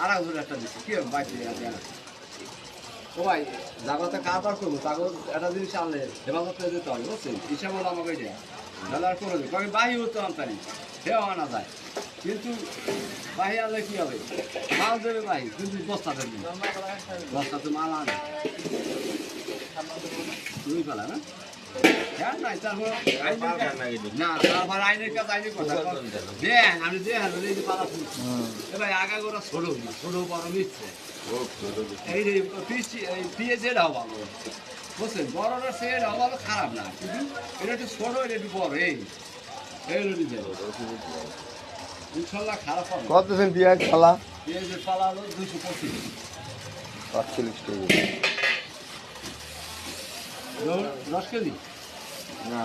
আর একজন একটা দিচ্ছে কি আছে আর ও ভাই জায়গাতে কারবার করব? তাকে একটা জিনিস আনলে হেফাজত করে দিতে হবে, বুঝছেন? হিসাব হলো আমাকে দেয়া তাহলে আর করে দেবে বাহি হতে আনতারি সেও আনা যায়। কিন্তু বাহি আনলে কি হবে? মাল দেবে বাহি কিন্তু বস্তা দেবে। বস্তাতে মাল আনে। দুই ফেলা না? পালা বুঝছেন বড়টা সে ভালো খারাপ না কিন্তু এটা একটু ছোট এটা একটু বড় এই এই হলো ডিজাইন ইনশাল্লাহ খারাপ হবে কত দিন পেঁয়াজ খালা পিএসের পালা হলো দুশো পঁচিশ পাঁচচল্লিশ কেজি। দশ কেজি? না